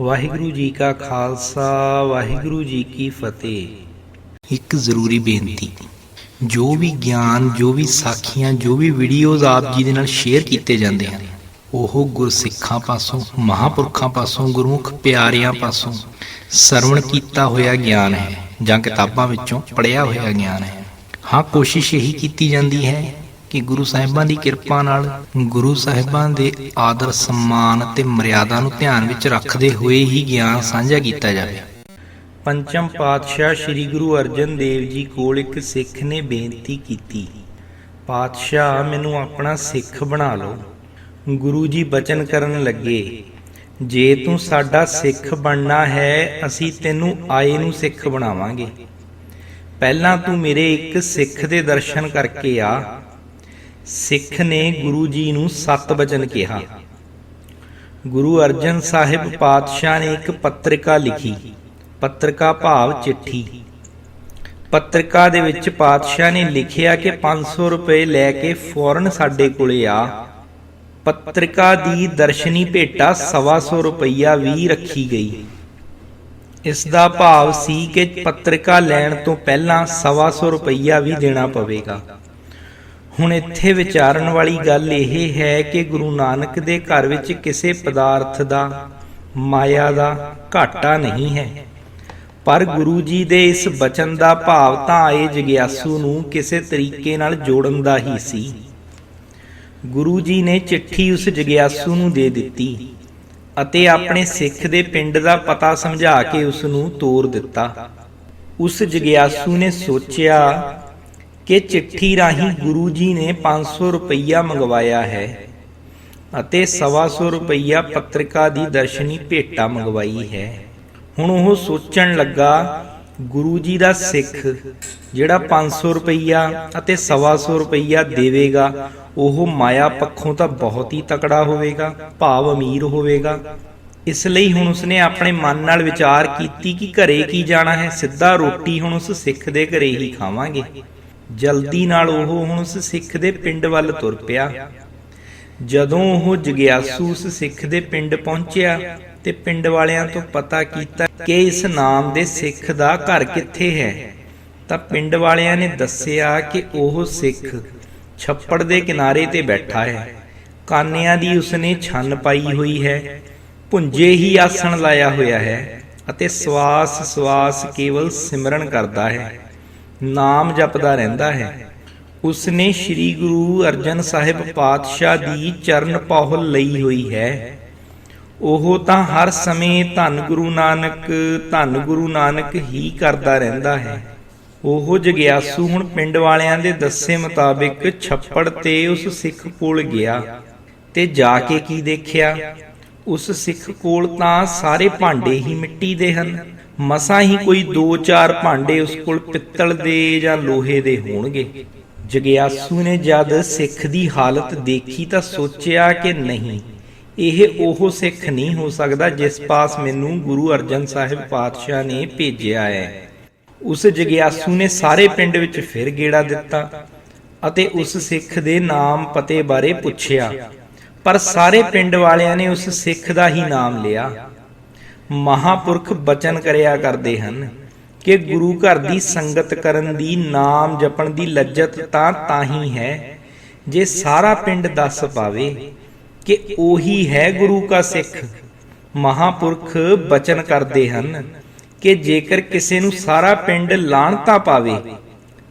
ਵਾਹਿਗੁਰੂ ਜੀ ਕਾ ਖਾਲਸਾ, ਵਾਹਿਗੁਰੂ ਜੀ ਕੀ ਫਤਿਹ। ਇੱਕ ਜ਼ਰੂਰੀ ਬੇਨਤੀ, ਜੋ ਵੀ ਗਿਆਨ, ਜੋ ਵੀ ਸਾਖੀਆਂ, ਜੋ ਵੀ ਵੀਡੀਓਜ਼ ਆਪ ਜੀ ਦੇ ਨਾਲ ਸ਼ੇਅਰ ਕੀਤੇ ਜਾਂਦੇ ਹਨ, ਉਹ ਗੁਰਸਿੱਖਾਂ ਪਾਸੋਂ, ਮਹਾਪੁਰਖਾਂ ਪਾਸੋਂ, ਗੁਰਮੁਖ ਪਿਆਰਿਆਂ ਪਾਸੋਂ ਸਰਵਣ ਕੀਤਾ ਹੋਇਆ ਗਿਆਨ ਹੈ ਜਾਂ ਕਿਤਾਬਾਂ ਵਿੱਚੋਂ ਪੜ੍ਹਿਆ ਹੋਇਆ ਗਿਆਨ ਹੈ। ਹਾਂ, ਕੋਸ਼ਿਸ਼ ਇਹੀ ਕੀਤੀ ਜਾਂਦੀ ਹੈ ਕਿ ਗੁਰੂ ਸਾਹਿਬਾਂ ਦੀ ਕਿਰਪਾ ਨਾਲ ਗੁਰੂ ਸਾਹਿਬਾਂ ਦੇ ਆਦਰ ਸਨਮਾਨ ਅਤੇ ਮਰਿਆਦਾ ਨੂੰ ਧਿਆਨ ਵਿੱਚ ਰੱਖਦੇ ਹੋਏ ਹੀ ਗਿਆਨ ਸਾਂਝਾ ਕੀਤਾ ਜਾਵੇ। ਪੰਚਮ ਪਾਤਸ਼ਾਹ ਸ੍ਰੀ ਗੁਰੂ ਅਰਜਨ ਦੇਵ ਜੀ ਕੋਲ ਇੱਕ ਸਿੱਖ ਨੇ ਬੇਨਤੀ ਕੀਤੀ, ਪਾਤਸ਼ਾਹ, ਮੈਨੂੰ ਆਪਣਾ ਸਿੱਖ ਬਣਾ ਲਓ। ਗੁਰੂ ਜੀ ਬਚਨ ਕਰਨ ਲੱਗੇ, ਜੇ ਤੂੰ ਸਾਡਾ ਸਿੱਖ ਬਣਨਾ ਹੈ, ਅਸੀਂ ਤੈਨੂੰ ਆਏ ਨੂੰ ਸਿੱਖ ਬਣਾਵਾਂਗੇ। ਪਹਿਲਾਂ ਤੂੰ ਮੇਰੇ ਇੱਕ ਸਿੱਖ ਦੇ ਦਰਸ਼ਨ ਕਰਕੇ ਆ ਸਿੱਖ ਨੇ ਗੁਰੂ ਜੀ ਨੂੰ ਸਤ ਬਚਨ ਕਿਹਾ। ਗੁਰੂ ਅਰਜਨ ਸਾਹਿਬ ਪਾਤਸ਼ਾਹ ਨੇ ਇੱਕ ਪੱਤਰਿਕਾ ਲਿਖੀ, ਪੱਤਰਿਕਾ ਭਾਵ ਚਿੱਠੀ। ਪੱਤਰਿਕਾ ਦੇ ਵਿੱਚ ਪਾਤਸ਼ਾਹ ਨੇ ਲਿਖਿਆ ਕਿ 500 ਰੁਪਏ ਲੈ ਕੇ ਫੌਰਨ ਸਾਡੇ ਕੋਲੇ ਆ। ਪੱਤਰਿਕਾ ਦੀ ਦਰਸ਼ਨੀ ਭੇਟਾ 125 ਰੁਪਈਆ ਵੀ ਰੱਖੀ ਗਈ। ਇਸ ਦਾ ਭਾਵ ਸੀ ਕਿ ਪੱਤਰਿਕਾ ਲੈਣ ਤੋਂ ਪਹਿਲਾਂ 125 ਰੁਪਈਆ ਵੀ ਦੇਣਾ ਪਵੇਗਾ। ਹੁਣ ਇੱਥੇ ਵਿਚਾਰਨ ਵਾਲੀ ਗੱਲ ਇਹ ਹੈ ਕਿ ਗੁਰੂ ਨਾਨਕ ਦੇ ਘਰ ਵਿੱਚ ਕਿਸੇ ਪਦਾਰਥ ਦਾ, ਮਾਇਆ ਦਾ ਘਾਟਾ ਨਹੀਂ ਹੈ। ਪਰ ਗੁਰੂ ਜੀ ਦੇ ਇਸ ਬਚਨ ਦਾ ਭਾਵ ਤਾਂ ਆਏ ਜਗਿਆਸੂ ਨੂੰ ਕਿਸੇ ਤਰੀਕੇ ਨਾਲ ਜੋੜਨ ਦਾ ਹੀ ਸੀ। ਗੁਰੂ ਜੀ ਨੇ ਚਿੱਠੀ ਉਸ ਜਗਿਆਸੂ ਨੂੰ ਦੇ ਦਿੱਤੀ ਅਤੇ ਆਪਣੇ ਸਿੱਖ ਦੇ ਪਿੰਡ ਦਾ ਪਤਾ ਸਮਝਾ ਕੇ ਉਸ ਨੂੰ ਤੋਰ ਦਿੱਤਾ। ਉਸ ਜਗਿਆਸੂ ਨੇ ਸੋਚਿਆ ਕਿ ਚਿੱਠੀ ਰਾਹੀਂ ਗੁਰੂ ਜੀ ਨੇ 500 ਰੁਪਈਆ ਮੰਗਵਾਇਆ ਹੈ ਅਤੇ 125 ਰੁਪਈਆ ਪੱਤਰਿਕਾ ਦੀ ਦਰਸ਼ਨੀ ਭੇਟਾ ਮੰਗਵਾਈ ਹੈ। ਹੁਣ ਉਹ ਸੋਚਣ ਲੱਗਾ, ਗੁਰੂ ਜੀ ਦਾ ਸਿੱਖ ਜਿਹੜਾ 500 ਰੁਪਈਆ ਅਤੇ 125 ਰੁਪਈਆ ਦੇਵੇਗਾ, ਉਹ ਮਾਇਆ ਪੱਖੋਂ ਤਾਂ ਬਹੁਤ ਹੀ ਤਕੜਾ ਹੋਵੇਗਾ, ਭਾਵ ਅਮੀਰ ਹੋਵੇਗਾ। ਇਸ ਲਈ ਹੁਣ ਉਸਨੇ ਆਪਣੇ ਮਨ ਨਾਲ ਵਿਚਾਰ ਕੀਤੀ ਕਿ ਘਰੇ ਕੀ ਜਾਣਾ ਹੈ, ਸਿੱਧਾ ਰੋਟੀ ਹੁਣ ਉਸ ਸਿੱਖ ਦੇ ਘਰੇ ਹੀ ਖਾਵਾਂਗੇ। ਜਲਦੀ ਨਾਲ ਉਹ ਹੁਣ ਉਸ ਸਿੱਖ ਦੇ ਪਿੰਡ ਵੱਲ ਤੁਰ ਪਿਆ। ਜਦੋਂ ਉਹ ਜਗਿਆਸੂ ਉਸ ਸਿੱਖ ਦੇ ਪਿੰਡ ਪਹੁੰਚਿਆ ਤੇ ਪਿੰਡ ਵਾਲਿਆਂ ਤੋਂ ਪਤਾ ਕੀਤਾ ਕਿ ਇਸ ਨਾਮ ਦੇ ਸਿੱਖ ਦਾ ਘਰ ਕਿੱਥੇ ਹੈ, ਤਾਂ ਪਿੰਡ ਵਾਲਿਆਂ ਨੇ ਦੱਸਿਆ ਕਿ ਉਹ ਸਿੱਖ ਛੱਪੜ ਦੇ ਕਿਨਾਰੇ ਤੇ ਬੈਠਾ ਹੈ। ਕਾਨਿਆਂ ਦੀ ਉਸਨੇ ਛੰਨ ਪਾਈ ਹੋਈ ਹੈ ਪੁੰਜੇ ਹੀ ਆਸਣ ਲਾਇਆ ਹੋਇਆ ਹੈ ਅਤੇ ਸਵਾਸ ਸਵਾਸ ਕੇਵਲ ਸਿਮਰਨ ਕਰਦਾ ਹੈ। ਨਾਮ ਜਪਦਾ ਰਹਿੰਦਾ ਹੈ। ਉਸਨੇ ਸ੍ਰੀ ਗੁਰੂ ਅਰਜਨ ਸਾਹਿਬ ਪਾਤਸ਼ਾਹ ਦੀ ਚਰਨ ਪਹੁਲ ਲਈ ਹੋਈ ਹੈ। ਉਹ ਤਾਂ ਹਰ ਸਮੇਂ ਧੰਨ ਗੁਰੂ ਨਾਨਕ, ਧੰਨ ਗੁਰੂ ਨਾਨਕ ਹੀ ਕਰਦਾ ਰਹਿੰਦਾ ਹੈ। ਉਹ ਜਗਿਆਸੂ ਹੁਣ ਪਿੰਡ ਵਾਲਿਆਂ ਦੇ ਦੱਸੇ ਮੁਤਾਬਿਕ ਛੱਪੜ ਤੇ ਉਸ ਸਿੱਖ ਕੋਲ ਗਿਆ ਤੇ ਜਾ ਕੇ ਕੀ ਦੇਖਿਆ? ਉਸ ਸਿੱਖ ਕੋਲ ਤਾਂ ਸਾਰੇ ਭਾਂਡੇ ਹੀ ਮਿੱਟੀ ਦੇ ਹਨ। ਮਸਾਂ ਹੀ ਕੋਈ 2-4 ਭਾਂਡੇ ਉਸ ਕੋਲ ਪਿੱਤਲ ਦੇ ਜਾਂ ਲੋਹੇ ਦੇ ਹੋਣਗੇ। ਜਗਿਆਸੂ ਨੇ ਜਦ ਸਿੱਖ ਦੀ ਹਾਲਤ ਦੇਖੀ ਤਾਂ ਸੋਚਿਆ ਕਿ ਨਹੀਂ, ਇਹ ਉਹ ਸਿੱਖ ਨਹੀਂ ਹੋ ਸਕਦਾ ਜਿਸ ਪਾਸ ਮੈਨੂੰ ਗੁਰੂ ਅਰਜਨ ਸਾਹਿਬ ਪਾਤਸ਼ਾਹ ਨੇ ਭੇਜਿਆ ਹੈ। ਉਸ ਜਗਿਆਸੂ ਨੇ ਸਾਰੇ ਪਿੰਡ ਵਿੱਚ ਫਿਰ ਗੇੜਾ ਦਿੱਤਾ ਅਤੇ ਉਸ ਸਿੱਖ ਦੇ ਨਾਮ ਪਤੇ ਬਾਰੇ ਪੁੱਛਿਆ। ਪਰ ਸਾਰੇ ਪਿੰਡ ਵਾਲਿਆਂ ਨੇ ਉਸ ਸਿੱਖ ਦਾ ਹੀ ਨਾਮ ਲਿਆ। ਮਹਾਪੁਰਖ ਬਚਨ ਕਰਿਆ ਕਰਦੇ ਹਨ ਕਿ ਗੁਰੂ ਘਰ ਦੀ ਸੰਗਤ ਕਰਨ ਦੀ, ਨਾਮ ਜਪਣ ਦੀ ਲੱਜਤ ਤਾਂ ਤਾਂ ਹੀ ਹੈ ਜੇ ਸਾਰਾ ਪਿੰਡ ਦੱਸ ਪਾਵੇ ਕਿ ਉਹੀ ਹੈ ਗੁਰੂ ਕਾ ਸਿੱਖ। ਮਹਾਪੁਰਖ ਬਚਨ ਕਰਦੇ ਹਨ ਕਿ ਜੇਕਰ ਕਿਸੇ ਨੂੰ ਸਾਰਾ ਪਿੰਡ ਲਾਣਤਾ ਪਾਵੇ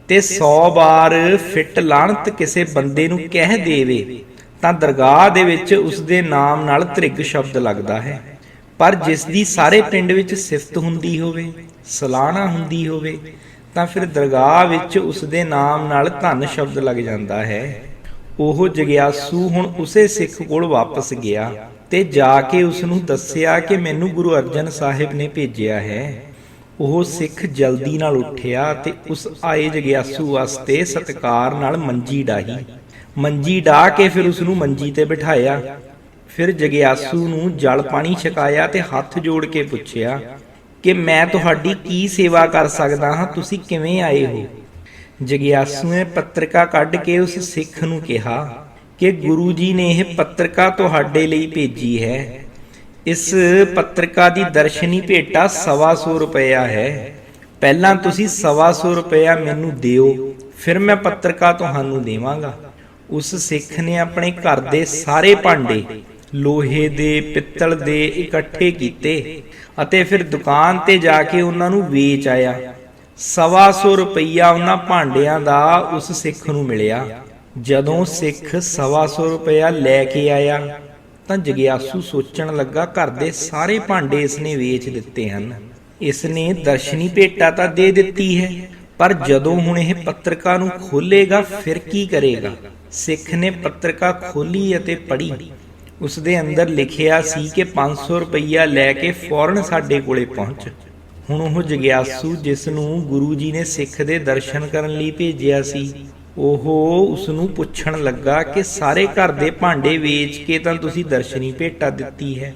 ਤੇ 100 ਵਾਰ ਫਿੱਟ ਲਾਣਤ ਕਿਸੇ ਬੰਦੇ ਨੂੰ ਕਹਿ ਦੇਵੇ ਤਾਂ ਦਰਗਾਹ ਦੇ ਵਿੱਚ ਉਸ ਦੇ ਨਾਮ ਨਾਲ ਤ੍ਰਿਗ ਸ਼ਬਦ ਲੱਗਦਾ ਹੈ। ਪਰ ਜਿਸ ਦੀ ਸਾਰੇ ਪਿੰਡ ਵਿੱਚ ਸਿਫਤ ਹੁੰਦੀ ਹੋਵੇ ਸਲਾਣਾ ਹੁੰਦੀ ਹੋਵੇ, ਤਾਂ ਫਿਰ ਦਰਗਾਹ ਵਿੱਚ ਉਸ ਦੇ ਨਾਮ ਨਾਲ ਧੰਨ ਸ਼ਬਦ ਲੱਗ ਜਾਂਦਾ ਹੈ। ਉਹ ਜਗਿਆਸੂ ਹੁਣ ਉਸੇ ਸਿੱਖ ਕੋਲ ਵਾਪਸ ਗਿਆ ਤੇ ਜਾ ਕੇ ਉਸ ਨੂੰ ਦੱਸਿਆ ਕਿ ਮੈਨੂੰ ਗੁਰੂ ਅਰਜਨ ਸਾਹਿਬ ਨੇ ਭੇਜਿਆ ਹੈ। ਉਹ ਸਿੱਖ ਜਲਦੀ ਨਾਲ ਉੱਠਿਆ ਤੇ ਉਸ ਆਏ ਜਗਿਆਸੂ ਵਾਸਤੇ ਸਤਕਾਰ ਨਾਲ ਮੰਜੀ ਡਾਹੀ। ਮੰਜੀ ਢਾ ਕੇ ਫਿਰ ਉਸ ਨੂੰ ਮੰਜੀ ਤੇ ਬਿਠਾਇਆ। ਫਿਰ ਜਗਿਆਸੂ ਨੂੰ ਜਲ ਪਾਣੀ ਛਕਾਇਆ ਤੇ ਹੱਥ ਜੋੜ ਕੇ ਪੁੱਛਿਆ ਕਿ ਮੈਂ ਤੁਹਾਡੀ ਕੀ ਸੇਵਾ ਕਰ ਸਕਦਾ ਹਾਂ? ਤੁਸੀਂ ਕਿਵੇਂ ਆਏ ਹੋ? ਜਗਿਆਸੂ ਨੇ ਪੱਤਰਿਕਾ ਕੱਢ ਕੇ ਉਸ ਸਿੱਖ ਨੂੰ ਕਿਹਾ ਕਿ ਗੁਰੂ ਜੀ ਨੇ ਇਹ ਪੱਤਰਿਕਾ ਤੁਹਾਡੇ ਲਈ ਭੇਜੀ ਹੈ। ਇਸ ਪੱਤਰਕਾ ਦੀ ਦਰਸ਼ਨੀ ਭੇਟਾ ਸਵਾ ਸੌ ਰੁਪਇਆ ਹੈ। ਪਹਿਲਾਂ ਤੁਸੀਂ ਸਵਾ ਸੌ ਰੁਪਇਆ ਮੈਨੂੰ ਦਿਓ, ਫਿਰ ਮੈਂ ਪੱਤਰਕਾ ਤੁਹਾਨੂੰ ਦੇਵਾਂਗਾ। ਉਸ ਸਿੱਖ ਨੇ ਆਪਣੇ ਘਰ ਦੇ ਸਾਰੇ ਭਾਂਡੇ ਲੋਹੇ ਦੇ, ਪਿੱਤਲ ਦੇ ਇਕੱਠੇ ਕੀਤੇ ਅਤੇ ਫਿਰ ਦੁਕਾਨ ਤੇ ਜਾ ਕੇ ਉਹਨਾਂ ਨੂੰ ਵੇਚ ਆਇਆ। ਸਵਾ ਸੌ ਰੁਪਈਆ ਉਹਨਾਂ ਭਾਂਡਿਆਂ ਦਾ ਉਸ ਸਿੱਖ ਨੂੰ ਮਿਲਿਆ। ਜਦੋਂ ਸਿੱਖ ਸਵਾ ਸੌ ਰੁਪਇਆ ਲੈ ਕੇ ਆਇਆ ਤਾਂ ਜਗਿਆਸੂ ਸੋਚਣ ਲੱਗਾ ਘਰ ਦੇ ਸਾਰੇ ਭਾਂਡੇ ਇਸਨੇ ਵੇਚ ਦਿੱਤੇ ਹਨ। ਇਸਨੇ ਦਰਸ਼ਨੀ ਭੇਟਾ ਤਾਂ ਦੇ ਦਿੱਤੀ ਹੈ, ਪਰ ਜਦੋਂ ਹੁਣ ਇਹ ਪੱਤਰਕਾ ਨੂੰ ਖੋਲੇਗਾ ਫਿਰ ਕੀ ਕਰੇਗਾ? ਸਿੱਖ ਨੇ ਪੱਤਰਕਾ ਖੋਲੀ ਅਤੇ ਪੜ੍ਹੀ। ਉਸ ਦੇ ਅੰਦਰ ਲਿਖਿਆ ਸੀ ਕਿ 500 ਰੁਪਈਆ ਲੈ ਕੇ ਫੌਰਨ ਸਾਡੇ ਕੋਲੇ ਪਹੁੰਚ। ਹੁਣ ਉਹ ਜਗਿਆਸੂ ਜਿਸ ਨੂੰ ਗੁਰੂ ਜੀ ਨੇ ਸਿੱਖ ਦੇ ਦਰਸ਼ਨ ਕਰਨ ਲਈ ਭੇਜਿਆ ਸੀ, ਉਹ ਉਸ ਨੂੰ ਪੁੱਛਣ ਲੱਗਾ ਕਿ ਸਾਰੇ ਘਰ ਦੇ ਭਾਂਡੇ ਵੇਚ ਕੇ ਤਾਂ ਤੁਸੀਂ ਦਰਸ਼ਨੀ ਭੇਟਾ ਦਿੱਤੀ ਹੈ,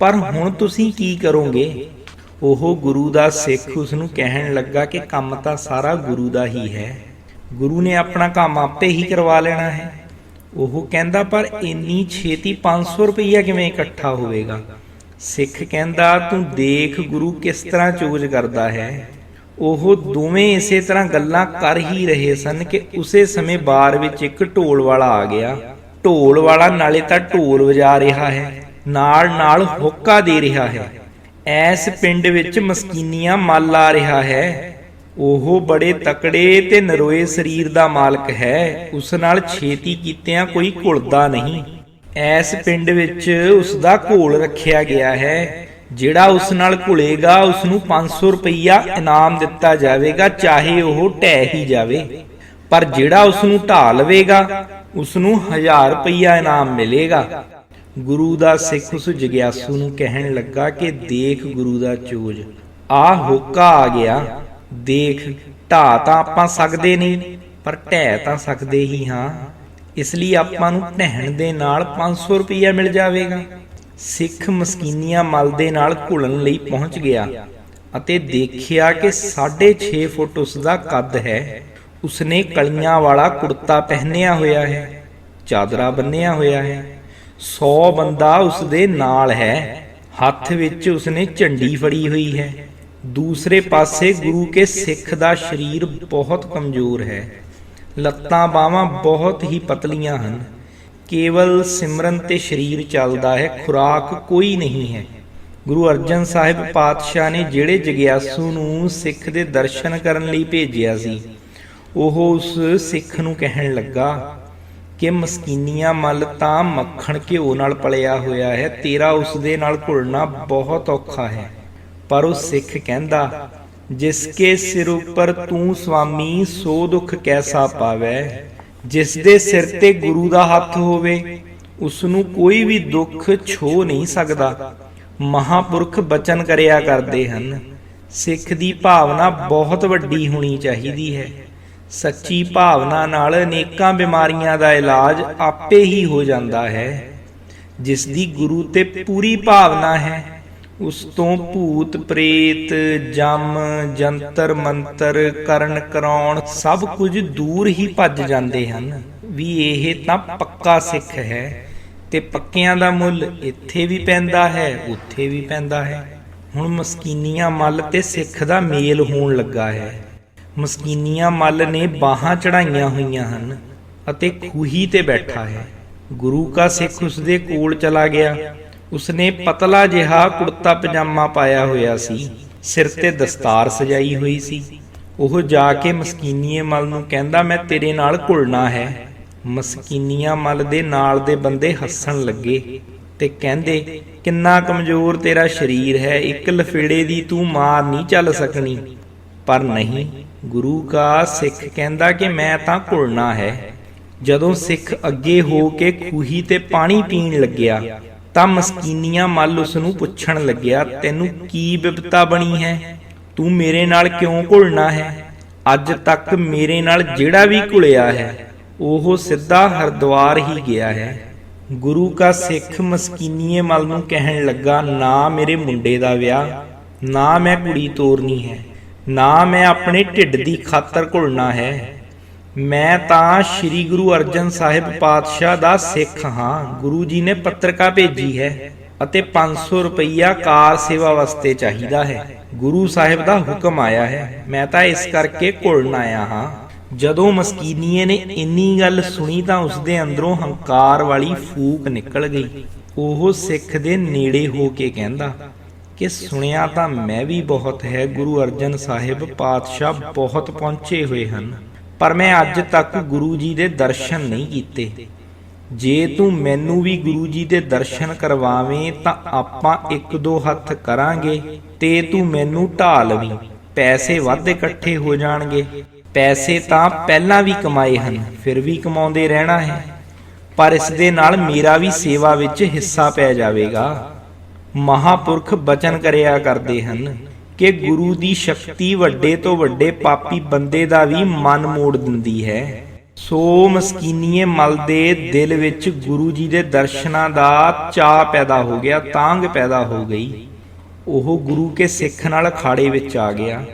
ਪਰ ਹੁਣ ਤੁਸੀਂ ਕੀ ਕਰੋਗੇ? ਉਹ ਗੁਰੂ ਦਾ ਸਿੱਖ ਉਸ ਨੂੰ ਕਹਿਣ ਲੱਗਾ ਕਿ ਕੰਮ ਤਾਂ ਸਾਰਾ ਗੁਰੂ ਦਾ ਹੀ ਹੈ। ਗੁਰੂ ਨੇ ਆਪਣਾ ਕੰਮ ਆਪੇ ਹੀ ਕਰਵਾ ਲੈਣਾ ਹੈ। ਉਹ ਕਹਿੰਦਾ, ਪਰ ਇੰਨੀ ਛੇਤੀ 500 ਰੁਪਈਆ ਕਿਵੇਂ ਇਕੱਠਾ ਹੋਵੇਗਾ? ਸਿੱਖ ਕਹਿੰਦਾ, ਤੂੰ ਦੇਖ ਗੁਰੂ ਕਿਸ ਤਰ੍ਹਾਂ ਚੋਜ ਕਰਦਾ ਹੈ। ਉਹ ਦੋਵੇਂ ਇਸੇ ਤਰ੍ਹਾਂ ਗੱਲਾਂ ਕਰ ਹੀ ਰਹੇ ਸਨ ਕਿ ਉਸੇ ਸਮੇਂ ਬਾਰ ਵਿੱਚ ਇੱਕ ਢੋਲ ਵਾਲਾ ਆ ਗਿਆ। ਢੋਲ ਵਾਲਾ ਨਾਲੇ ਤਾਂ ਢੋਲ ਵਜਾ ਰਿਹਾ ਹੈ, ਨਾਲ ਨਾਲ ਹੋਕਾ ਦੇ ਰਿਹਾ ਹੈ। ਐਸ ਪਿੰਡ ਵਿੱਚ ਮਸਕੀਨੀਆਂ ਮੱਲ ਆ ਰਿਹਾ ਹੈ। ਉਹ ਬੜੇ ਤਕੜੇ ਤੇ ਨਰੋਏ ਸਰੀਰ ਦਾ ਮਾਲਕ ਹੈ। ਉਸ ਨਾਲ ਛੇਤੀ ਕੀਤਿਆਂ ਕੋਈ ਘੁਲਦਾ ਨਹੀਂ। ਐਸ ਪਿੰਡ ਵਿੱਚ ਉਸ ਦਾ ਘੋਲ ਰੱਖਿਆ ਗਿਆ ਹੈ। ਜਿਹੜਾ ਉਸ ਨਾਲ ਘੁਲੇਗਾ ਉਸ ਨੂੰ 500 ਰੁਪਈਆ ਇਨਾਮ ਦਿੱਤਾ ਜਾਵੇਗਾ, ਚਾਹੇ ਉਹ ਢਹਿ ਹੀ ਜਾਵੇ। ਪਰ ਜਿਹੜਾ ਉਸ ਨੂੰ ਢਾ ਲਵੇਗਾ ਉਸ ਨੂੰ 1000 ਰੁਪਈਆ ਇਨਾਮ ਮਿਲੇਗਾ। ਗੁਰੂ ਦਾ ਸਿੱਖ ਉਸ ਜਗਿਆਸੂ ਨੂੰ ਕਹਿਣ ਲੱਗਾ ਕਿ ਦੇਖ ਗੁਰੂ ਦਾ ਚੋਜ। ਆ ਹੋਕਾ ਆ ਗਿਆ। ਦੇਖ ਢਾ ਤਾਂ ਆਪਾਂ ਸਕਦੇ ਨਹੀਂ, ਪਰ ਢਹਿ ਤਾਂ ਸਕਦੇ ਹੀ ਹਾਂ। ਇਸ ਲਈ ਆਪਾਂ ਨੂੰ ਢਹਿਣ ਦੇ ਨਾਲ 500 ਰੁਪਈਆ ਮਿਲ ਜਾਵੇਗਾ। ਸਿੱਖ ਮਸਕੀਨੀਆਂ ਮਲ ਦੇ ਨਾਲ ਘੁਲਣ ਲਈ ਪਹੁੰਚ ਗਿਆ ਅਤੇ ਦੇਖਿਆ ਕਿ 6.5 ਫੁੱਟ ਉਸ ਦਾ ਕੱਦ ਹੈ। ਉਸਨੇ ਕਲੀਆਂ ਵਾਲਾ ਕੁੜਤਾ ਪਹਿਨਿਆ ਹੋਇਆ ਹੈ, ਚਾਦਰਾ ਬੰਨਿਆ ਹੋਇਆ ਹੈ। 100 ਬੰਦਾ ਉਸ ਦੇ ਨਾਲ ਹੈ। ਹੱਥ ਵਿੱਚ ਉਸਨੇ ਝੰਡੀ ਫੜੀ ਹੋਈ ਹੈ। ਦੂਸਰੇ ਪਾਸੇ ਗੁਰੂ ਕੇ ਸਿੱਖ ਦਾ ਸਰੀਰ ਬਹੁਤ ਕਮਜ਼ੋਰ ਹੈ। ਲੱਤਾਂ ਬਾਹਾਂ ਬਹੁਤ ਹੀ ਪਤਲੀਆਂ ਹਨ। ਕੇਵਲ ਸਿਮਰਨ ਤੇ ਸਰੀਰ ਚੱਲਦਾ ਹੈ, ਖੁਰਾਕ ਕੋਈ ਨਹੀਂ ਹੈ। ਗੁਰੂ ਅਰਜਨ ਸਾਹਿਬ ਪਾਤਸ਼ਾਹ ਨੇ ਜਿਹੜੇ ਜਗਿਆਸੂ ਨੂੰ ਸਿੱਖ ਦੇ ਦਰਸ਼ਨ ਕਰਨ ਲਈ ਭੇਜਿਆ ਸੀ, ਉਹ ਉਸ ਸਿੱਖ ਨੂੰ ਕਹਿਣ ਲੱਗਾ, ਕਿ ਮਸਕੀਨੀਆਂ ਮਲ ਤਾਂ ਮੱਖਣ ਘਿਓ ਨਾਲ ਪਲਿਆ ਹੋਇਆ ਹੈ, ਤੇਰਾ ਉਸ ਦੇ ਨਾਲ ਘੁਲਣਾ ਬਹੁਤ ਔਖਾ ਹੈ। ਪਰ ਉਹ ਸਿੱਖ ਕਹਿੰਦਾ, ਜਿਸ ਕੇ ਸਿਰ ਉੱਪਰ ਤੂੰ ਸੁਆਮੀ ਸੋ ਦੁੱਖ ਕੈਸਾ ਪਾਵੈ? ਜਿਸ ਦੇ ਸਿਰ ਤੇ ਗੁਰੂ ਦਾ ਹੱਥ ਹੋਵੇ ਉਸ ਨੂੰ ਕੋਈ ਵੀ ਦੁੱਖ ਛੋ ਨਹੀਂ ਸਕਦਾ। ਮਹਾਪੁਰਖ ਬਚਨ ਕਰਿਆ ਕਰਦੇ ਹਨ। ਸਿੱਖ ਦੀ ਭਾਵਨਾ ਬਹੁਤ ਵੱਡੀ ਹੋਣੀ ਚਾਹੀਦੀ ਹੈ। ਸੱਚੀ ਭਾਵਨਾ ਨਾਲ ਅਨੇਕਾਂ ਬਿਮਾਰੀਆਂ ਦਾ ਇਲਾਜ ਆਪੇ ਹੀ ਹੋ ਜਾਂਦਾ ਹੈ। ਜਿਸ ਦੀ ਗੁਰੂ ਤੇ ਪੂਰੀ ਭਾਵਨਾ ਹੈ ਉਸ ਤੋਂ ਭੂਤ ਪ੍ਰੇਤ, ਜਮ, ਜੰਤਰ, ਮੰਤਰ, ਕਰਨ, ਕਰਾਉਣ ਸਭ ਕੁਝ ਦੂਰ ਹੀ ਭੱਜ ਜਾਂਦੇ ਹਨ। ਵੀ ਇਹ ਤਾਂ ਪੱਕਾ ਸਿੱਖ ਹੈ ਤੇ ਪੱਕਿਆਂ ਦਾ ਮੁੱਲ ਇੱਥੇ ਵੀ ਪੈਂਦਾ ਹੈ, ਉੱਥੇ ਵੀ ਪੈਂਦਾ ਹੈ। ਹੁਣ ਮਸਕੀਨੀਆਂ ਮੱਲ ਤੇ ਸਿੱਖ ਦਾ ਮੇਲ ਹੋਣ ਲੱਗਾ ਹੈ। ਮਸਕੀਨੀਆਂ ਮੱਲ ਨੇ ਬਾਹਾਂ ਚੜਾਈਆਂ ਹੋਈਆਂ ਹਨ ਅਤੇ ਖੂਹੀ ਤੇ ਬੈਠਾ ਹੈ। ਗੁਰੂ ਕਾ ਸਿੱਖ ਉਸ ਦੇ ਕੋਲ ਚਲਾ ਗਿਆ। ਉਸਨੇ ਪਤਲਾ ਜਿਹਾ ਕੁੜਤਾ ਪਜਾਮਾ ਪਾਇਆ ਹੋਇਆ ਸੀ। ਸਿਰ ਤੇ ਦਸਤਾਰ ਸਜਾਈ ਹੋਈ ਸੀ। ਉਹ ਜਾ ਕੇ ਮਸਕੀਨੀਏ ਮਲ ਨੂੰ ਕਹਿੰਦਾ, ਮੈਂ ਤੇਰੇ ਨਾਲ ਘੁਲਣਾ ਹੈ। ਮਸਕੀਨੀਆਂ ਮਲ ਦੇ ਨਾਲ ਦੇ ਬੰਦੇ ਹੱਸਣ ਲੱਗੇ ਤੇ ਕਹਿੰਦੇ, ਕਿੰਨਾ ਕਮਜ਼ੋਰ ਤੇਰਾ ਸਰੀਰ ਹੈ। ਇੱਕ ਲਫੇੜੇ ਦੀ ਤੂੰ ਮਾਰ ਨਹੀਂ ਚੱਲ ਸਕਣੀ। ਪਰ ਨਹੀਂ, ਗੁਰੂ ਕਾ ਸਿੱਖ ਕਹਿੰਦਾ ਕਿ ਮੈਂ ਤਾਂ ਘੁਲਣਾ ਹੈ। ਜਦੋਂ ਸਿੱਖ ਅੱਗੇ ਹੋ ਕੇ ਖੂਹੀ ਤੇ ਪਾਣੀ ਪੀਣ ਲੱਗਿਆ ਤਾਂ ਮਸਕੀਨੀਆਂ ਮੱਲ ਉਸ ਨੂੰ ਪੁੱਛਣ ਲੱਗਿਆ, ਤੈਨੂੰ ਕੀ ਬਿਪਤਾ ਬਣੀ ਹੈ? ਤੂੰ ਮੇਰੇ ਨਾਲ ਕਿਉਂ ਘੁਲਣਾ ਹੈ? ਅੱਜ ਤੱਕ ਮੇਰੇ ਨਾਲ ਜਿਹੜਾ ਵੀ ਘੁਲਿਆ ਹੈ, ਉਹ ਸਿੱਧਾ ਹਰਦੁਆਰ ਹੀ ਗਿਆ ਹੈ। ਗੁਰੂ ਕਾ ਸਿੱਖ ਮਸਕੀਨੀਏ ਮਲ ਨੂੰ ਕਹਿਣ ਲੱਗਾ, ਨਾ ਮੇਰੇ ਮੁੰਡੇ ਦਾ ਵਿਆਹ, ਨਾ ਮੈਂ ਕੁੜੀ ਤੋਰਨੀ ਹੈ, ਨਾ ਮੈਂ ਆਪਣੇ ਢਿੱਡ ਦੀ ਖਾਤਰ ਘੁਲਣਾ ਹੈ ਮੈਂ ਤਾਂ ਸ੍ਰੀ ਗੁਰੂ ਅਰਜਨ ਸਾਹਿਬ ਪਾਤਸ਼ਾਹ ਦਾ ਸਿੱਖ ਹਾਂ। ਗੁਰੂ ਜੀ ਨੇ ਪੱਤਰਕਾ ਭੇਜੀ ਹੈ ਅਤੇ 500 ਰੁਪਈਆ ਕਾਰ ਸੇਵਾ ਵਾਸਤੇ ਚਾਹੀਦਾ ਹੈ। ਗੁਰੂ ਸਾਹਿਬ ਦਾ ਹੁਕਮ ਆਇਆ ਹੈ। ਮੈਂ ਤਾਂ ਇਸ ਕਰਕੇ ਘੁਲਣ ਆਇਆ ਹਾਂ। ਜਦੋਂ ਮਸਕੀਨੀਏ ਨੇ ਇੰਨੀ ਗੱਲ ਸੁਣੀ ਤਾਂ ਉਸਦੇ ਅੰਦਰੋਂ ਹੰਕਾਰ ਵਾਲੀ ਫੂਕ ਨਿਕਲ ਗਈ। ਉਹ ਸਿੱਖ ਦੇ ਨੇੜੇ ਹੋ ਕੇ ਕਹਿੰਦਾ, ਕਿ ਸੁਣਿਆ ਤਾਂ ਮੈਂ ਵੀ ਬਹੁਤ ਹੈ, ਗੁਰੂ ਅਰਜਨ ਸਾਹਿਬ ਪਾਤਸ਼ਾਹ ਬਹੁਤ ਪਹੁੰਚੇ ਹੋਏ ਹਨ। ਪਰ ਮੈਂ ਅੱਜ ਤੱਕ ਗੁਰੂ ਜੀ ਦੇ ਦਰਸ਼ਨ ਨਹੀਂ ਕੀਤੇ। ਜੇ ਤੂੰ ਮੈਨੂੰ ਵੀ ਗੁਰੂ ਜੀ ਦੇ ਦਰਸ਼ਨ ਕਰਵਾਵੇਂ ਤਾਂ ਆਪਾਂ ਇੱਕ ਦੋ ਹੱਥ ਕਰਾਂਗੇ ਤੇ ਤੂੰ ਮੈਨੂੰ ਢਾਲ ਵੀ। ਪੈਸੇ ਵੱਧ ਇਕੱਠੇ ਹੋ ਜਾਣਗੇ। ਪੈਸੇ ਤਾਂ ਪਹਿਲਾਂ ਵੀ ਕਮਾਏ ਹਨ, ਫਿਰ ਵੀ ਕਮਾਉਂਦੇ ਰਹਿਣਾ ਹੈ। ਪਰ ਇਸ ਦੇ ਨਾਲ ਮੇਰਾ ਵੀ ਸੇਵਾ ਵਿੱਚ ਹਿੱਸਾ ਪੈ ਜਾਵੇਗਾ। ਮਹਾਪੁਰਖ ਬਚਨ ਕਰਿਆ ਕਰਦੇ ਹਨ। ਕਿ ਗੁਰੂ ਦੀ ਸ਼ਕਤੀ ਵੱਡੇ ਤੋਂ ਵੱਡੇ ਪਾਪੀ ਬੰਦੇ ਦਾ ਵੀ ਮਨ ਮੋੜ ਦਿੰਦੀ ਹੈ। ਸੋ ਮਸਕੀਨੀਏ, ਮਲ ਦੇ ਦਿਲ ਵਿੱਚ ਗੁਰੂ ਜੀ ਦੇ ਦਰਸ਼ਨਾਂ ਦਾ ਚਾਹ ਪੈਦਾ ਹੋ ਗਿਆ ਤਾਂਗ ਪੈਦਾ ਹੋ ਗਈ। ਉਹ ਗੁਰੂ ਕੇ ਸਿੱਖ ਨਾਲ ਅਖਾੜੇ ਵਿੱਚ ਆ ਗਿਆ।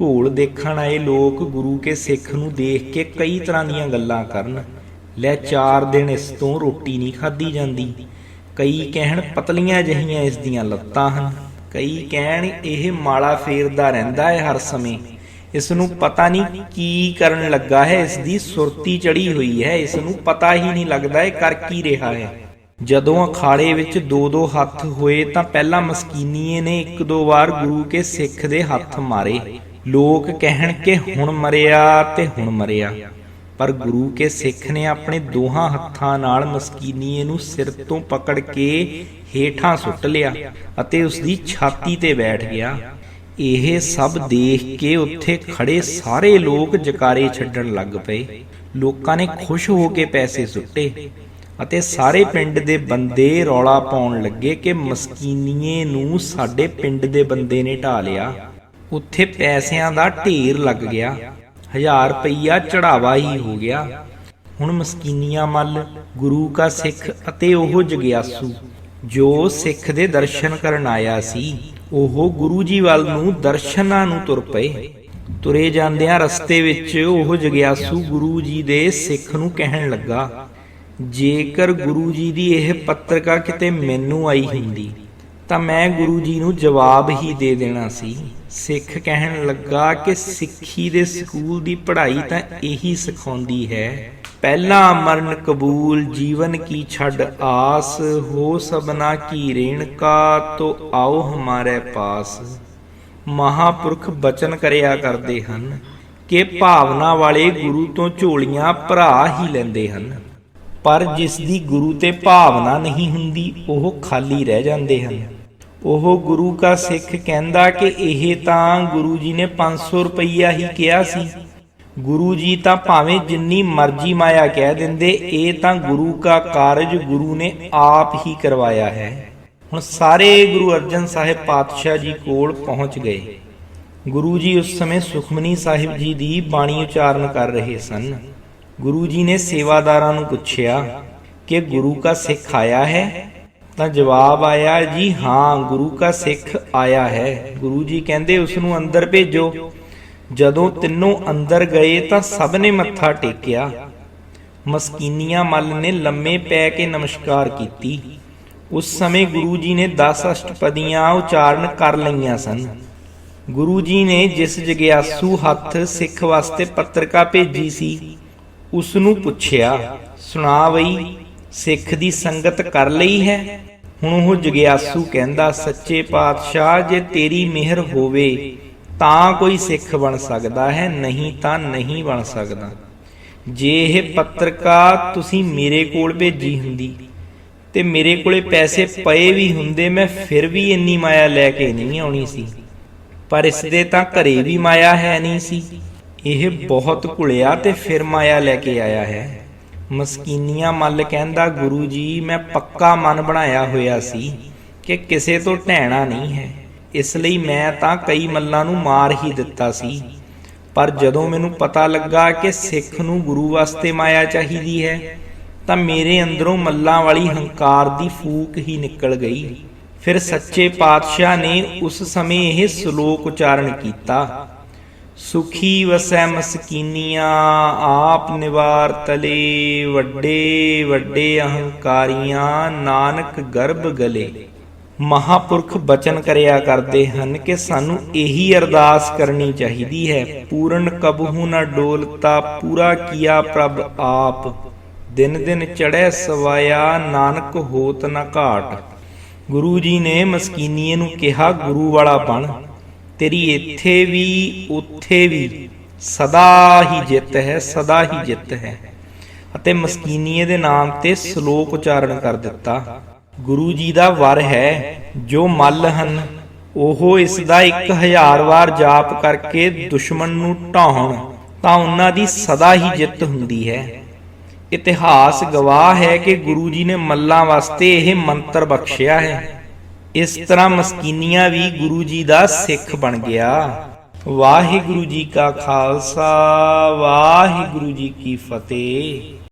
ਘੋਲ ਦੇਖਣ ਆਏ ਲੋਕ ਗੁਰੂ ਕੇ ਸਿੱਖ ਨੂੰ ਦੇਖ ਕੇ ਕਈ ਤਰ੍ਹਾਂ ਦੀਆਂ ਗੱਲਾਂ ਕਰਨ। ਲੈ ਚਾਰ ਦਿਨ ਇਸ ਤੋਂ ਰੋਟੀ ਨਹੀਂ ਖਾਧੀ ਜਾਂਦੀ। ਕਈ ਕਹਿਣ, ਪਤਲੀਆਂ ਜਹੀਆਂ ਇਸ ਦੀਆਂ ਲੱਤਾਂ ਹਨ। ਕਈ ਕਹਿਣ ਇਹ ਮਾਲਾ ਫੇਰਦਾ ਰਹਿੰਦਾ ਹੈ ਹਰ ਸਮੇਂ। ਇਸ ਨੂੰ ਪਤਾ ਨਹੀਂ ਕੀ ਕਰਨ ਲੱਗਾ ਹੈ। ਇਸ ਦੀ ਸੁਰਤੀ ਚੜੀ ਹੋਈ ਹੈ। ਇਸ ਨੂੰ ਪਤਾ ਹੀ ਨਹੀਂ ਲੱਗਦਾ ਇਹ ਕਰ ਕੀ ਰਿਹਾ ਹੈ। ਜਦੋਂ ਅਖਾੜੇ ਵਿੱਚ ਦੋ ਦੋ ਹੱਥ ਹੋਏ ਤਾਂ ਪਹਿਲਾਂ ਮਸਕੀਨੀਏ ਨੇ ਇੱਕ ਦੋ ਵਾਰ ਗੁਰੂ ਕੇ ਸਿੱਖ ਦੇ ਹੱਥ ਮਾਰੇ। ਲੋਕ ਕਹਿਣ ਕਿ ਹੁਣ ਮਰਿਆ ਤੇ ਹੁਣ ਮਰਿਆ। ਪਰ ਗੁਰੂ ਕੇ ਸਿੱਖ ਨੇ ਆਪਣੇ ਦੋਹਾਂ ਹੱਥਾਂ ਨਾਲ ਮਸਕੀਨੀਏ ਨੂੰ ਸਿਰ ਤੋਂ ਪਕੜ ਕੇ ਹੇਠਾਂ ਸੁੱਟ ਲਿਆ ਅਤੇ ਉਸ ਦੀ ਛਾਤੀ ਤੇ ਬੈਠ ਗਿਆ। ਇਹ ਸਭ ਦੇਖ ਕੇ ਉੱਥੇ ਖੜੇ ਸਾਰੇ ਲੋਕ ਜਕਾਰੇ ਛੱਡਣ ਲੱਗ ਪਏ। ਲੋਕਾਂ ਨੇ ਖੁਸ਼ ਹੋ ਕੇ ਪੈਸੇ ਸੁੱਟੇ ਅਤੇ ਸਾਰੇ ਪਿੰਡ ਦੇ ਬੰਦੇ ਰੌਲਾ ਪਾਉਣ ਲੱਗੇ ਕਿ ਮਸਕੀਨੀਏ ਨੂੰ ਸਾਡੇ ਪਿੰਡ ਦੇ ਬੰਦੇ ਨੇ ਢਾ ਲਿਆ। ਉੱਥੇ ਪੈਸਿਆਂ ਦਾ ਢੇਰ ਲੱਗ ਗਿਆ। ਹਜ਼ਾਰ ਰੁਪਈਆ ਚੜਾਵਾ ਹੀ ਹੋ ਗਿਆ। ਹੁਣ ਮਸਕੀਨੀਆਂ ਮੱਲ, ਗੁਰੂ ਕਾ ਸਿੱਖ ਅਤੇ ਉਹ ਜਗਿਆਸੂ, ਜੋ ਸਿੱਖ ਦੇ ਦਰਸ਼ਨ ਕਰਨ ਆਇਆ ਸੀ, ਉਹ ਗੁਰੂ ਜੀ ਵੱਲ ਨੂੰ ਦਰਸ਼ਨਾਂ ਨੂੰ ਤੁਰ ਪਏ। ਤੁਰੇ ਜਾਂਦਿਆਂ ਰਸਤੇ ਵਿੱਚ ਉਹ ਜਗਿਆਸੂ ਗੁਰੂ ਜੀ ਦੇ ਸਿੱਖ ਨੂੰ ਕਹਿਣ ਲੱਗਾ, ਜੇਕਰ ਗੁਰੂ ਜੀ ਦੀ ਇਹ ਪੱਤਰਕਾ ਕਿਤੇ ਮੈਨੂੰ ਆਈ ਹੁੰਦੀ ਤਾਂ ਮੈਂ ਗੁਰੂ ਜੀ ਨੂੰ ਜਵਾਬ ਹੀ ਦੇ ਦੇਣਾ ਸੀ। ਸਿੱਖ ਕਹਿਣ ਲੱਗਾ ਕਿ ਸਿੱਖੀ ਦੇ ਸਕੂਲ ਦੀ ਪੜ੍ਹਾਈ ਤਾਂ ਇਹੀ ਸਿਖਾਉਂਦੀ ਹੈ। ਪਹਿਲਾ ਮਰਨ ਕਬੂਲ, ਜੀਵਨ ਕੀ ਛੱਡ ਆਸ, ਹੋ ਸਬਨਾ ਕੀ ਰੇਣਕਾ ਤੋ ਆਓ ਹਮਾਰੇ ਪਾਸ। ਮਹਾਪੁਰਖ ਬਚਨ ਕਰਿਆ ਕਰਦੇ ਹਨ ਕਿ ਭਾਵਨਾ ਵਾਲੇ ਗੁਰੂ ਤੋਂ ਝੋਲੀਆਂ ਭਰਾ ਹੀ ਲੈਂਦੇ ਹਨ। ਪਰ ਜਿਸ ਦੀ ਗੁਰੂ ਤੇ ਭਾਵਨਾ ਨਹੀਂ ਹੁੰਦੀ, ਉਹ ਖਾਲੀ ਰਹਿ ਜਾਂਦੇ ਹਨ। ਉਹ ਗੁਰੂ ਕਾ ਸਿੱਖ ਕਹਿੰਦਾ ਕਿ ਇਹ ਤਾਂ ਗੁਰੂ ਜੀ ਨੇ 500 ਰੁਪਈਆ ਹੀ ਕਿਹਾ ਸੀ। ਗੁਰੂ ਜੀ ਤਾਂ ਭਾਵੇਂ ਜਿੰਨੀ ਮਰਜ਼ੀ ਮਾਇਆ ਕਹਿ ਦਿੰਦੇ, ਇਹ ਤਾਂ ਗੁਰੂ ਕਾ ਕਾਰਜ ਗੁਰੂ ਨੇ ਆਪ ਹੀ ਕਰਵਾਇਆ ਹੈ। ਹੁਣ ਸਾਰੇ ਗੁਰੂ ਅਰਜਨ ਸਾਹਿਬ ਪਾਤਸ਼ਾਹ ਜੀ ਕੋਲ ਪਹੁੰਚ ਗਏ। ਗੁਰੂ ਜੀ ਉਸ ਸਮੇਂ ਸੁਖਮਨੀ ਸਾਹਿਬ ਜੀ ਦੀ ਬਾਣੀ ਉਚਾਰਨ ਕਰ ਰਹੇ ਸਨ। ਗੁਰੂ ਜੀ ਨੇ ਸੇਵਾਦਾਰਾਂ ਨੂੰ ਪੁੱਛਿਆ ਕਿ ਗੁਰੂ ਕਾ ਸਿੱਖ ਆਇਆ ਹੈ? ਤਾਂ ਜਵਾਬ ਆਇਆ, ਜੀ ਹਾਂ, ਗੁਰੂ ਕਾ ਸਿੱਖ ਆਇਆ ਹੈ। ਗੁਰੂ ਜੀ ਕਹਿੰਦੇ ਉਸ ਨੂੰ ਅੰਦਰ ਭੇਜੋ। ਜਦੋਂ ਤਿੰਨੋਂ ਅੰਦਰ ਗਏ ਤਾਂ ਸਭ ਨੇ ਮੱਥਾ ਟੇਕਿਆ। ਮਸਕੀਨੀਆਂ ਮੱਲ ਨੇ ਲੰਮੇ ਪੈ ਕੇ ਨਮਸਕਾਰ ਕੀਤੀ। ਉਸ ਸਮੇਂ ਗੁਰੂ ਜੀ ਨੇ 10 ਅਸ਼ਟਪਦੀਆਂ ਉਚਾਰਨ ਕਰ ਲਈਆਂ ਸਨ। ਗੁਰੂ ਜੀ ਨੇ ਜਿਸ ਜਗਿਆਸੂ ਹੱਥ ਸਿੱਖ ਵਾਸਤੇ ਪੱਤਰਕਾ ਭੇਜੀ ਸੀ ਉਸ ਨੂੰ ਪੁੱਛਿਆ, ਸੁਣਾ ਬਈ ਸਿੱਖ ਦੀ ਸੰਗਤ ਕਰ ਲਈ ਹੈ। ਹੁਣ ਉਹ ਜਗਿਆਸੂ ਕਹਿੰਦਾ, ਸੱਚੇ ਪਾਤਸ਼ਾਹ, ਜੇ ਤੇਰੀ ਮਿਹਰ ਹੋਵੇ, ਤਾਂ ਕੋਈ ਸਿੱਖ ਬਣ ਸਕਦਾ ਹੈ, ਨਹੀਂ ਤਾਂ ਨਹੀਂ ਬਣ ਸਕਦਾ। ਜੇ ਇਹ ਪੱਤਰਕਾ ਤੁਸੀਂ ਮੇਰੇ ਕੋਲ ਭੇਜੀ ਹੁੰਦੀ ਤੇ ਮੇਰੇ ਕੋਲੇ ਪੈਸੇ ਪਏ ਵੀ ਹੁੰਦੇ, ਮੈਂ ਫਿਰ ਵੀ ਇੰਨੀ ਮਾਇਆ ਲੈ ਕੇ ਨਹੀਂ ਆਉਣੀ ਸੀ। ਪਰ ਇਸ ਦੇ ਤਾਂ ਘਰੇ ਵੀ ਮਾਇਆ ਹੈ ਨਹੀਂ ਸੀ। ਇਹ ਬਹੁਤ ਘੁਲਿਆ ਤੇ ਫਿਰ ਮਾਇਆ ਲੈ ਕੇ ਆਇਆ ਹੈ। ਮਸਕੀਨੀਆਂ ਮੱਲ ਕਹਿੰਦਾ ਗੁਰੂ ਜੀ ਮੈਂ ਪੱਕਾ ਮਨ ਬਣਾਇਆ ਹੋਇਆ ਸੀ ਕਿ ਕਿਸੇ ਤੋਂ ਢਹਿਣਾ ਨਹੀਂ ਹੈ। ਇਸ ਲਈ ਮੈਂ ਤਾਂ ਕਈ ਮੱਲਾਂ ਨੂੰ ਮਾਰ ਹੀ ਦਿੱਤਾ ਸੀ। ਪਰ ਜਦੋਂ ਮੈਨੂੰ ਪਤਾ ਲੱਗਾ ਕਿ ਸਿੱਖ ਨੂੰ ਗੁਰੂ ਵਾਸਤੇ ਮਾਇਆ ਚਾਹੀਦੀ ਹੈ, ਤਾਂ ਮੇਰੇ ਅੰਦਰੋਂ ਮੱਲਾਂ ਵਾਲੀ ਹੰਕਾਰ ਦੀ ਫੂਕ ਹੀ ਨਿਕਲ ਗਈ। ਫਿਰ ਸੱਚੇ ਪਾਤਸ਼ਾਹ ਨੇ ਉਸ ਸਮੇਂ ਇਹ ਸ਼ਲੋਕ ਉਚਾਰਨ ਕੀਤਾ। ਸੁਖੀ ਵਸੈ ਮਸਕੀਨੀਆਂ, ਆਪ ਨਿਵਾਰ ਤਲੇ ਵੱਡੇ ਵੱਡੇ ਅਹੰਕਾਰੀਆਂ, ਨਾਨਕ ਗਰਭ ਗਲੇ। ਮਹਾਪੁਰਖ ਬਚਨ ਕਰਿਆ ਕਰਦੇ ਹਨ ਕਿ ਸਾਨੂੰ ਇਹੀ ਅਰਦਾਸ ਕਰਨੀ ਚਾਹੀਦੀ ਹੈ, ਪੂਰਨ ਕਬਹੂ ਨਾ ਡੋਲਤਾ, ਪੂਰਾ ਕੀਆ ਪ੍ਰਭ ਆਪ। ਦਿਨ ਦਿਨ ਚੜ੍ਹੈ ਸਵਾਇਆ, ਨਾਨਕ ਹੋਤ ਨਾ ਘਾਟ। ਗੁਰੂ ਜੀ ਨੇ ਮਸਕੀਨੀਏ ਨੂੰ ਕਿਹਾ, ਗੁਰੂ ਵਾਲਾ ਬਣ। ਤੇਰੀ ਇੱਥੇ ਵੀ, ਉੱਥੇ ਵੀ ਸਦਾ ਹੀ ਜਿੱਤ ਹੈ, ਸਦਾ ਹੀ ਜਿੱਤ ਹੈ। ਅਤੇ ਮਸਕੀਨੀਏ ਦੇ ਨਾਮ ਤੇ ਸ਼ਲੋਕ ਉਚਾਰਨ ਕਰ ਦਿੱਤਾ। ਗੁਰੂ ਜੀ ਦਾ ਵਰ ਹੈ, ਜੋ ਮੱਲ ਹਨ, ਉਹ ਇਸ ਦਾ 1000 ਵਾਰ ਜਾਪ ਕਰਕੇ ਦੁਸ਼ਮਣ ਨੂੰ ਢਾਹਣ ਤਾਂ ਉਹਨਾਂ ਦੀ ਸਦਾ ਹੀ ਜਿੱਤ ਹੁੰਦੀ ਹੈ। ਇਤਿਹਾਸ ਗਵਾਹ ਹੈ ਕਿ ਗੁਰੂ ਜੀ ਨੇ ਮੱਲਾਂ ਵਾਸਤੇ ਇਹ ਮੰਤਰ ਬਖਸ਼ਿਆ ਹੈ। ਇਸ ਤਰ੍ਹਾਂ ਮਸਕੀਨੀਆਂ ਵੀ ਗੁਰੂ ਜੀ ਦਾ ਸਿੱਖ ਬਣ ਗਿਆ। ਵਾਹਿਗੁਰੂ ਜੀ ਕਾ ਖਾਲਸਾ, ਵਾਹਿਗੁਰੂ ਜੀ ਕੀ ਫਤਿਹ।